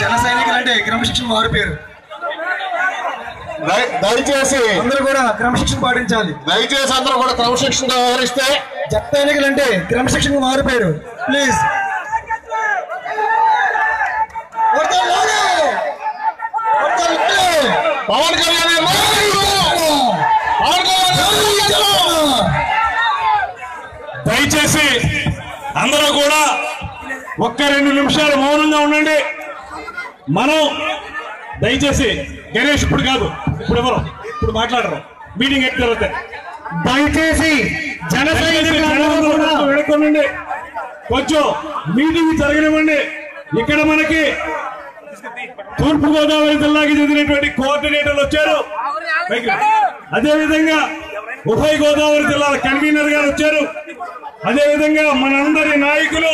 జన సైనికులు అంటే క్రమశిక్షణ మారిపోయారు దయ- దయచేసి అందరూ కూడా క్రమశిక్షణ పాటించాలి. దయచేసి అందరూ కూడా క్రమశిక్షణగా వ్యవహరిస్తే జన సైనికులు అంటే క్రమశిక్షణ మారిపోయారు ప్లీజ్. పవన్ కళ్యాణ్ గారి నాయకుడు! పవన్ కళ్యాణ్ గారి నాయకుడు! దయచేసి అందరూ కూడా ఒక్క రెండు నిమిషాలు మౌనంగా ఉండండి. మనం దయచేసి గణేష్ ఇప్పుడు కాదు ఇప్పుడు ఎవరు? ఇప్పుడు మాట్లాడరు. మీటింగ్ ఎక్కి తర్వాత. దయచేసి జన వెనుకొనండి కొంచెం మీటింగ్ జరగనివ్వండి. ఇక్కడ మనకి తూర్పు గోదావరి జిల్లాకి చెందినటువంటి కోఆర్డినేటర్లు వచ్చారు. అదే విధంగా ఉభయ గోదావరి జిల్లాల కన్వీనర్ గారు వచ్చారు. అదేవిధంగా మనందరి నాయకులు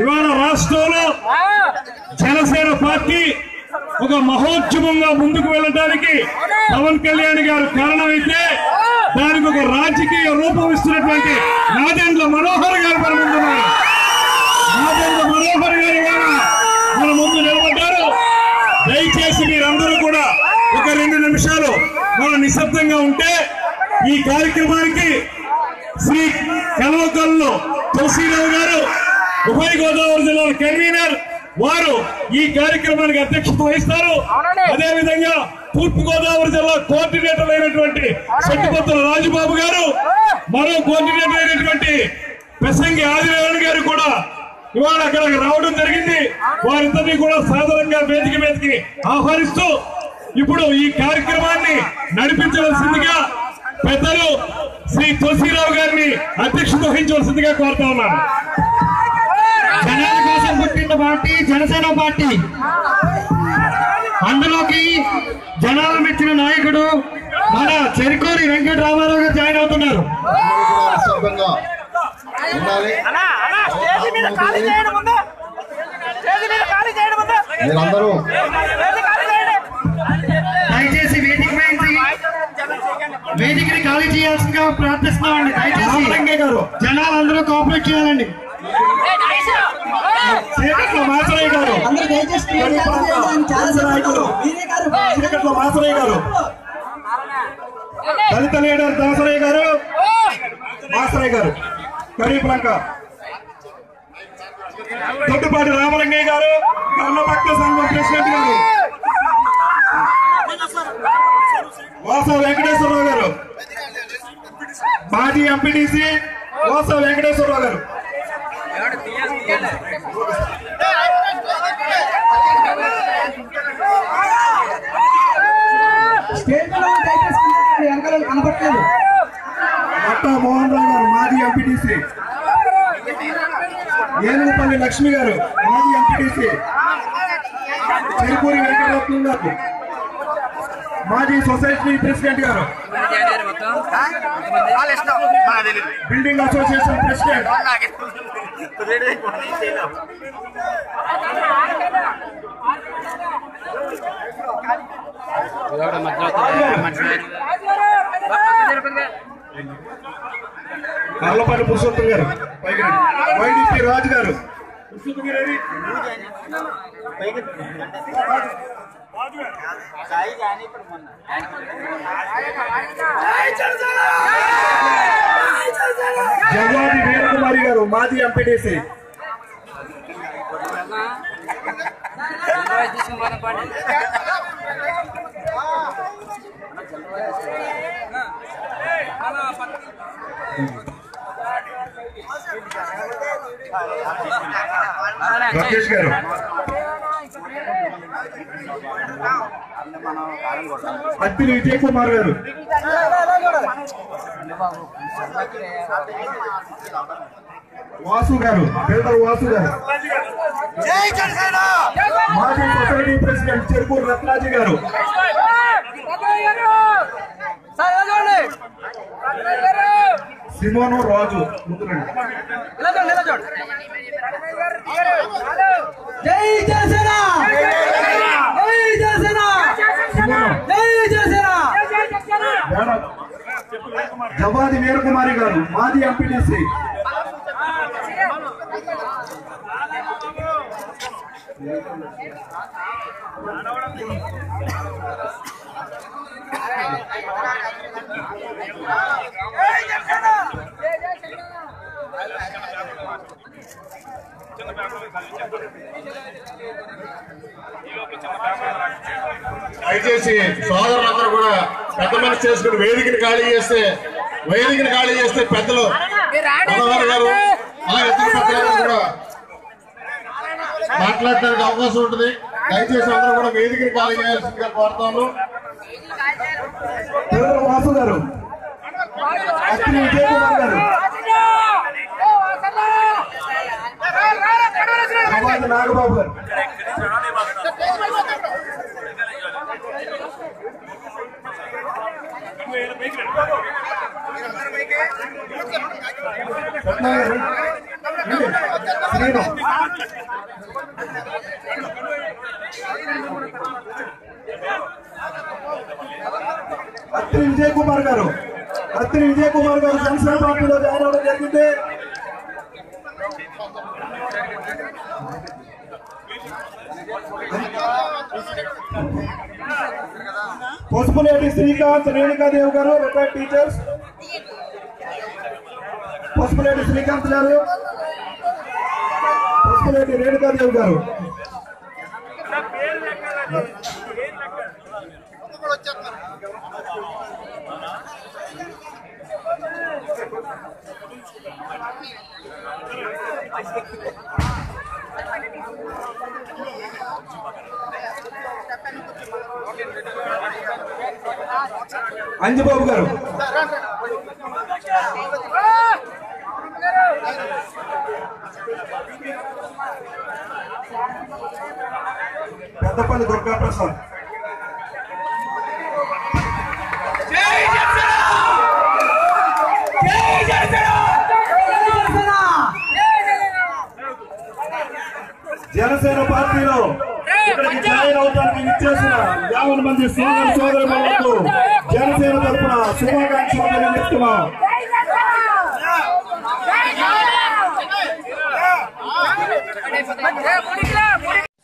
ఇవాళ రాష్ట్రంలో జనసేన పార్టీ ఒక మహోద్యమంగా ముందుకు వెళ్ళడానికి పవన్ కళ్యాణ్ గారు కారణమైతే దానికి ఒక రాజకీయ రూపం ఇస్తున్నటువంటి నాదెండ్ల మనోహర్ గారు మన ముందున్నారు నాదెండ్ల మనోహర్ గారు మన ముందు నిలబడ్డారు. దయచేసి మీరందరూ కూడా ఒక రెండు నిమిషాలు మనం నిశ్శబ్దంగా ఉంటే ఈ కార్యక్రమానికి శ్రీ కలవకల్లో తులసీరావు గారు ఉభయ గోదావరి జిల్లాల కన్వీనర్ వారు ఈ కార్యక్రమానికి అధ్యక్షత వహిస్తారు. అదే విధంగా తూర్పు గోదావరి జిల్లా కోఆర్డినేటర్ అయినటువంటి శెట్టిపత్తుల రాజుబాబు గారు మరో కోఆర్డినేటర్ అయినటువంటి పెసంగి ఆదినారాయణ గారు కూడా ఇవాళ అక్కడ రావడం జరిగింది. వారిద్దరినీ కూడా సాధారణంగా వేదిక మీదకి ఆహ్వానిస్తూ ఇప్పుడు ఈ కార్యక్రమాన్ని నడిపించవలసిందిగా పెద్దలు శ్రీ తులసీరావు గారిని అధ్యక్షత వహించవలసిందిగా కోరుతా ఉన్నాను. జనాల కోసం పుట్టిన పార్టీ జనసేన పార్టీ. అందులోకి జనాలు మెచ్చిన నాయకుడు మన చెరుకూరి వెంకట రామారావు గారు జాయిన్ అవుతున్నారు. నిశ్శబ్దంగా వేదికని ఖాళీ చేయాల్సిందిగా ప్రార్థిస్తున్నామండి. దయచేసి గారు. జనాలందరూ కోఆపరేట్ చేయాలండి. చీకట్లో మాసరయ్య గారు. చీకట్లో మాసరయ్య గారు. దళిత లీడర్ దాసరయ్య గారు. మాసరయ్య గారు. కరీంలంక దొడ్డుపాటి రామలింగయ్య గారు. కర్ణభక్త సంఘం ప్రెసిడెంట్ గారు. వాసవ వెంకటేశ్వరరావు గారు. మాజీ ఎంపీటీసీ వాసవ వెంకటేశ్వరరావు గారు. మట్టా మోహన్ రావు గారు మాజీ ఎంపీటీసీ. ఏనుగుపల్లి లక్ష్మి గారు మాజీ ఎంపీటీసీ. చెరుకూరి వెంకటరత్నం గారు. మాజీ society president garu. Building association president. Karlapalli Purushottam garu. YDP Raju గారు పురుషోత్తం గారు. ఏది? జవాబి వీరకుమారి గారు మాజీ ఎంపీటీసీ రాకేష్ గారు అత్తిలి విజయ్ కుమార్ గారు. వాసు గారు బిల్డర్ వాసు గారు మాజీ సొసైటీ ప్రెసిడెంట్ చెరుకూరు రత్నాజీ గారు. సిమోను రాజు ముందురండి ఇలా జవాది వీరకుమారి గారు మాది ఎంపీటీసీ. దయచేసి సోదరులందరూ కూడా పెద్ద మనసు చేసుకుని వేదికను ఖాళీ చేస్తే వేదికని ఖాళీ చేస్తే పెద్దలు. గారు మాట్లాడడానికి అవకాశం ఉంటుంది. దయచేసి అందరూ కూడా వేదికని ఖాళీ చేయాల్సిందిగా కోరుతాను వాసు గారు. అక్కిని నాగబాబు గారు. అత్రి విజయ్ కుమార్ గారు అత్రి విజయ్ కుమార్ గారు జనసేన పార్టీలో జాయిన్ అవ్వడం జరిగింది. పసుపులేటి శ్రీకాంత్ రేణుకాదేవ్ గారు రిటైర్డ్ టీచర్స్. పసుపులేటి శ్రీకాంత్ గారు. పసుపులేటి రేణుకాదేవి గారు. అంజబాబు గారు. పెద్దపల్లి దుర్గా ప్రసాద్. జనసేన పార్టీలో ఇక్కడికి జాయిన్ అవడానికి ఇచ్చేసిన యాభై మంది సోదర సోదరులకు జనసేన తరఫున శుభాకాంక్షలు తెలియజేస్తున్నాం.